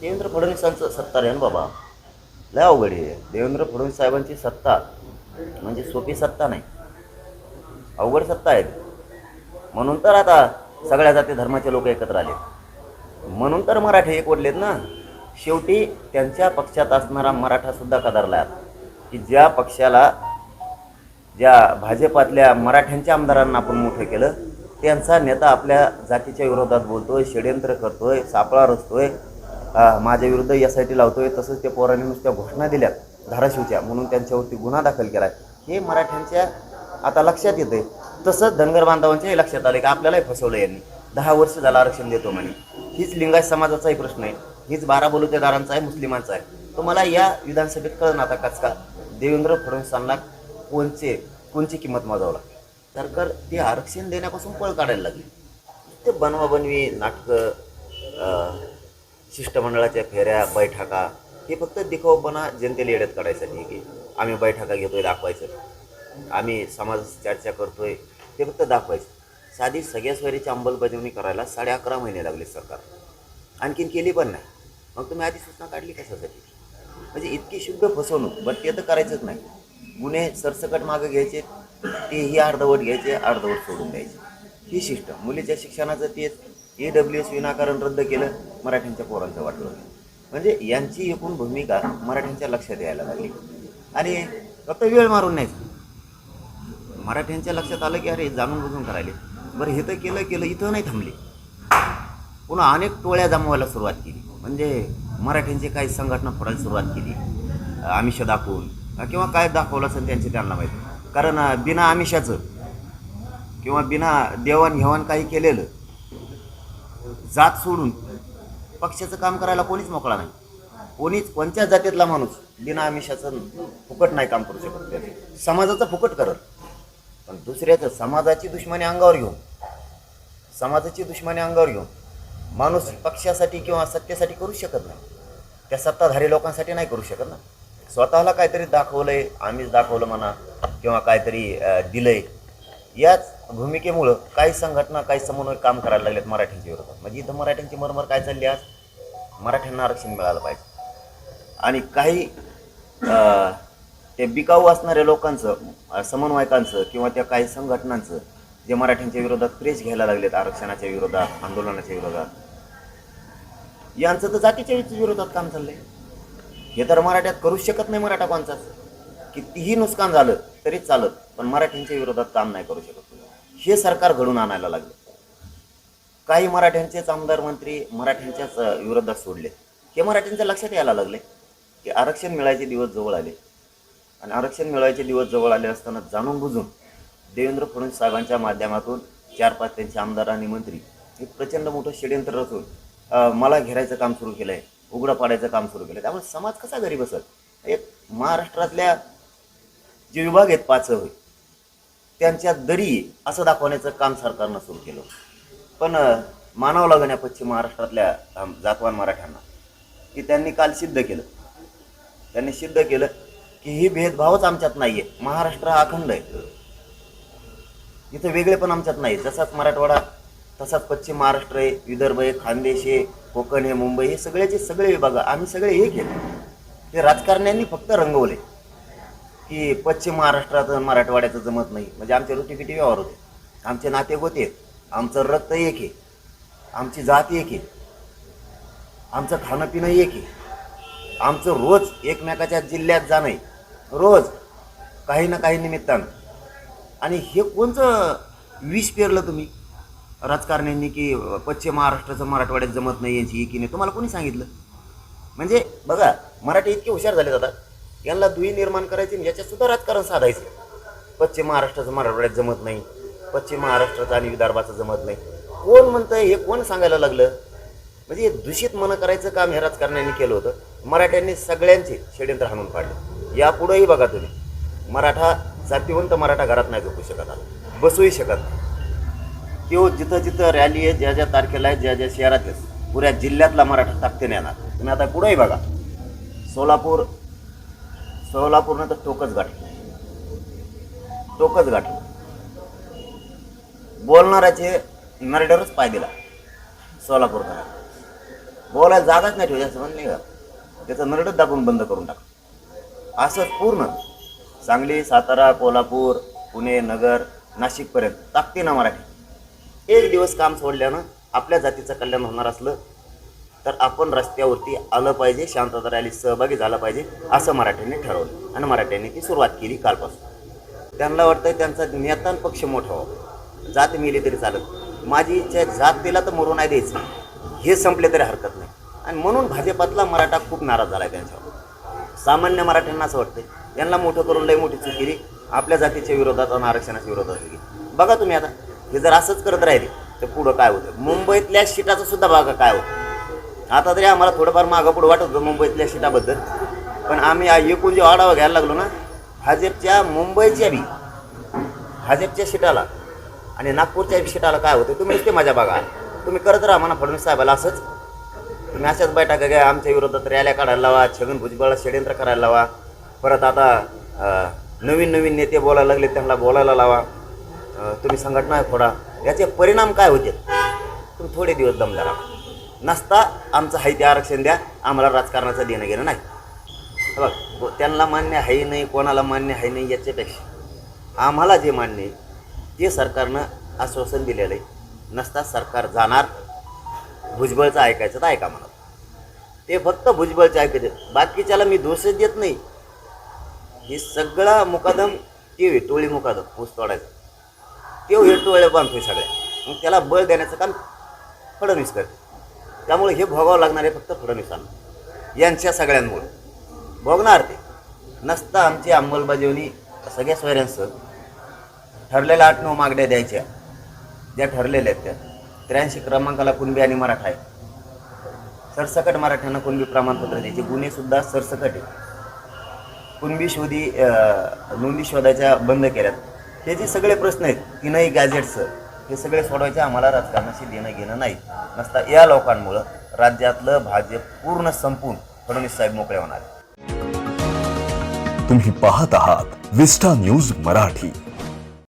देवेंद्र फडणवीसांचं सत्ता रे बाबा. लय अवघड आहे. देवेंद्र फडणवीस साहेबांची सत्ता म्हणजे सोपी सत्ता नाही. अवघड सत्ता आहे म्हणून तर आता सगळ्या जाती धर्माचे लोक एकत्र आले म्हणून तर मराठे एकवडलेत ना. शेवटी त्यांच्या पक्षात असणारा मराठासुद्धा कदरला आहे. की ज्या पक्षाला ज्या भाजपातल्या मराठ्यांच्या आमदारांना आपण मोठं केलं त्यांचा नेता आपल्या जातीच्या विरोधात बोलतोय षडयंत्र करतोय सापळा रचतोय माझ्याविरुद्ध माझ्या विरुद्ध एस आय टी लावतोय तसंच त्या पोरांनी नुसत्या घोषणा दिल्यात धाराशिवच्या म्हणून त्यांच्यावरती गुन्हा दाखल केला हे मराठ्यांच्या आता लक्षात येतंय. तसंच धनगर बांधवांच्याही लक्षात आलं की आपल्यालाही फसवलं यांनी. दहा वर्ष झालं आरक्षण देतो म्हणे. हीच लिंगायत समाजाचाही प्रश्न आहे. हीच बारा बलुतेदारांचा आहे मुस्लिमांचा आहे. तो मला या विधानसभेत कळण आता कच का देवेंद्र फडणवीसांना कोणचे कोणची किंमत मोजावं लागते सरकार ते आरक्षण देण्यापासून पळ काढायला लागले. ते बनवाबनवी नाटकं शिष्टमंडळाच्या फेऱ्या बैठका हे फक्त दिखाऊपणा जनतेला येड्यात काढायसाठी की आम्ही बैठका घेतोय दाखवायचं. आम्ही समाज चर्चा करतोय ते फक्त दाखवायचं. साधी सगळ्या सोयरीची अंमलबजावणी करायला साडे अकरा महिने लागले सरकार. आणखीन केली पण नाही. मग तुम्ही आधी सूचना काढली कशासाठी? म्हणजे इतकी शुद्ध फसवणूक बट ते तर करायचंच नाही. गुन्हे सरसकट मागं घ्यायचे तेही अर्धवट घ्यायचे अर्धवट सोडून द्यायचे. ही शिष्ट मुलीच्या शिक्षणाचं तेच ए डब्ल्यू एस विनाकारण रद्द केलं मराठ्यांच्या पोरांचं वाटलं म्हणजे यांची एकूण भूमिका मराठ्यांच्या लक्षात यायला लागली. आणि फक्त वेळ मारून नाही मराठ्यांच्या लक्षात आलं की अरे जाणून बुजून करायले. बरं हे तर केलं केलं इथं नाही थांबले. पुन्हा अनेक टोळ्या जमवायला सुरुवात केली. म्हणजे मराठ्यांची काही संघटना फोडायला सुरुवात केली. आमिष दाखवून किंवा काय दाखवलं असेल त्यांचे त्यांना माहिती. कारण बिना आमिषाचं किंवा बिना देवाणघेवाण काही केलेलं जात सोडून पक्षाचं काम करायला कोणीच मोकळा नाही. कोणीच कोणत्या जातीतला माणूस बिना आमिषाचं फुकट नाही काम करू शकत. समाजाचं फुकट करत पण दुसऱ्याचं समाजाची दुश्मनी अंगावर घेऊन समाजाची दुश्मनी अंगावर घेऊन माणूस पक्षासाठी किंवा सत्तेसाठी करू शकत नाही. त्या सत्ताधारी लोकांसाठी नाही करू शकत ना. स्वतःला काहीतरी दाखवलंय आम्हीच दाखवलं म्हणा किंवा काहीतरी दिलं दिलंय. याच भूमिकेमुळं काही संघटना काही समन्वय काम करायला लागलेत मराठ्यांच्या विरोधात. म्हणजे इथं मराठ्यांची मरमर काय चालली आज? मराठ्यांना आरक्षण मिळालं पाहिजे. आणि काही ते बिकाऊ असणाऱ्या लोकांचं समन्वयकांचं किंवा त्या काही संघटनांचं जे मराठ्यांच्या विरोधात प्रेस घ्यायला लागलेत आरक्षणाच्या विरोधात आंदोलनाच्या विरोधात यांचं तर जातीच्या विरोधात काम चाललंय. हे तर मराठ्यात करूच शकत नाही मराठा कोणचाच कितीही नुकसान झालं तरी चालत पण मराठ्यांच्या विरोधात काम नाही करू शकत हे सरकार घडून आणायला लागलं. काही मराठ्यांचेच आमदार मंत्री मराठ्यांच्याच विरोधात सोडले. हे मराठ्यांच्या लक्षात यायला लागले की आरक्षण मिळायचे दिवस जवळ आले. आणि आरक्षण मिळायचे दिवस जवळ आले असताना जाणून बुजून देवेंद्र फडणवीस साहेबांच्या माध्यमातून चार पाच त्यांचे आमदार आणि मंत्री हे प्रचंड मोठं षडयंत्र रचून मला घेरायचं काम सुरू केलं आहे उघडं पाडायचं काम सुरू केलं त्यामुळे समाज कसा घरी बसत एक महाराष्ट्रातल्या जे विभाग आहेत पाच होय त्यांच्या दरी असं दाखवण्याचं काम सरकारनं सुरू केलं. पण मानावं लागण या पश्चिम महाराष्ट्रातल्या जातवान मराठ्यांना की त्यांनी काल सिद्ध केलं. त्यांनी सिद्ध केलं की ही भेदभावच आमच्यात नाही आहे महाराष्ट्र हा अखंड आहे. इथं वेगळे पण आमच्यात नाही जसाच मराठवाडा तसाच पश्चिम महाराष्ट्र आहे विदर्भ आहे खानदेश आहे कोकण आहे मुंबई हे सगळ्याचे सगळे विभाग आम्ही सगळे एक आहेत ते राजकारण्यांनी फक्त रंगवले की पश्चिम महाराष्ट्राचं मराठवाड्याचं जमत नाही. म्हणजे आमचे रोटीपिटी व्यवहार होते? आमचे नाते होते आमचं रक्त एक आहे. आमची जात एक आहे. आमचं खाणं पिणं एक आहे. आमचं रोज एकमेकाच्या जिल्ह्यात जाणं आहे. रोज काही ना काही निमित्तानं. आणि हे कोणचं विष पेरलं तुम्ही? राजकारण्यांनी की पश्चिम महाराष्ट्राचं मराठवाड्यात जमत नाही यांची एकीने. नाही तुम्हाला कोणी सांगितलं? म्हणजे बघा मराठी इतके हुशार झाले आता. यांना दुई निर्माण करायची आणि याच्यात सुद्धा राजकारण साधायचं. पश्चिम महाराष्ट्राचं मराठवाड्यात जमत नाही. पश्चिम महाराष्ट्राचं आणि विदर्भाचं जमत नाही. कोण म्हणतंय हे कोण सांगायला लागलं? म्हणजे हे दूषित मन करायचं काम हे राजकारण्यांनी केलं होतं. मराठ्यांनी सगळ्यांचे षडयंत्र हाणून पाडले. यापुढेही बघा तुम्ही. मराठा जातीवंत मराठा घरात नाही झोपू शकत आला बसूही शकत नाही. किंवा जिथं जिथं रॅली आहे ज्या ज्या तारखेला आहे ज्या ज्या शहरात आहेत पुऱ्या जिल्ह्यातला मराठा ताकदीने येणार. तुम्ही आता पुढेही बघा. सोलापूर सोलापूरनं तर टोकच गाठलं. टोकच गाठलं. बोलणाऱ्याचे मर्डरच पाय दिला. सोलापूरकरांना. बोलायला जागाच नाही ठेवायची असं म्हणणे का? त्याचं मर्डर दाबून बंद करून टाक. असंच पूर्ण. सांगली सातारा कोल्हापूर पुणे नगर नाशिकपर्यंत. ताकते ना मराठी. एक दिवस काम सोडल्यानं आपल्या जातीचं कल्याण होणार असलं तर आपण रस्त्यावरती आलं पाहिजे शांतता रॅलीत सहभागी झाला पाहिजे असं मराठ्यांनी ठरवलं. आणि मराठ्यांनी ती सुरुवात केली कालपासून. त्यांना वाटतं त्यांचा नेतान पक्ष मोठा व्हावा. जात मिली तरी चालत माझी इच्छा जात दिला तर मरू नाही द्यायचं. हे संपले तरी हरकत नाही. आणि म्हणून भाजपातला मराठा खूप नाराज झाला आहे त्यांच्यावर. सामान्य मराठ्यांना असं वाटतं यांना मोठं करून लई मोठी चूक केली. आपल्या जातीच्या विरोधात आणि आरक्षणाच्या विरोधात केली. बघा तुम्ही आता हे जर असंच करत राहिले तर पुढं काय होतं? मुंबईतल्या शिटाचं सुद्धा बघा काय होतं? आता तरी आम्हाला थोडंफार मागं पुढं वाटत होतं मुंबईतल्या सीटाबद्दल पण आम्ही आ- एकूण जे आढावा घ्यायला लागलो ना भाजपच्या मुंबईच्या बी भाजपच्या शिटाला आणि नागपूरच्या शिटाला काय होतं तुम्ही ते माझ्या बघा. तुम्ही करत राहा म्हणा फडणवीस साहेबाला असंच. तुम्ही अशाच बैठका घ्या आमच्या विरोधात रॅल्या काढायला लावा छगन भुजबळला षडयंत्र करायला लावा. परत आता नवीन नवीन नेते बोलायला लागले त्यांना बोलायला लावा. तुम्ही संघटना फोडा याचे परिणाम काय होते तुम्ही थोडे दिवस दमला राहा. नसता आमचं हाय ते आरक्षण द्या आम्हाला राजकारणाचं देणं घेणं नाही. बघ त्यांना मान्य आहे नाही कोणाला मान्य आहे नाही याच्यापेक्षा आम्हाला जे मान्य आहे ते सरकारनं आश्वासन दिलेलं आहे. नसता सरकार जाणार भुजबळचं ऐकायचं तर ऐका मला. ते फक्त भुजबळचं ऐकायचं बाकीच्याला मी दोषच देत नाही. हे सगळा मुकादम ते टोळी मुकादम ऊस तोडायचं. ते हे टोळे बांधतोय सगळ्या. मग त्याला बळ देण्याचं काम फडणवीस करते. त्यामुळे हे भोगावं लागणार आहे फक्त फडणवीसांना. यांच्या सगळ्यांमुळे. भोगणार ते. नसता आमची अंमलबजावणी सगळ्या सोयऱ्यांसह. ठरलेल्या आठ नऊ मागण्या द्यायच्या. ज्या ठरलेल्या आहेत त्या. त्र्याऐंशी क्रमांकाला कुणबी आणि मराठा आहे. सरसकट मराठ्यांना कुणबी प्रमाणपत्र द्यायचे. गुन्हेसुद्धा सरसकट आहे कुणबी शोधी नोंदी शोधायच्या बंद केल्यात. हे जे सगळे प्रश्न आहेत तीनही गॅजेट्सचं हे सगळे सोडवायचे आम्हाला राजकारणाशी देणं घेणं नाही नसता या लोकांमुळं राज्यातलं भाजप पूर्ण संपून फडणवीस साहेब मोकळे होणार. तुम्ही पाहत आहात विस्टा न्यूज मराठी.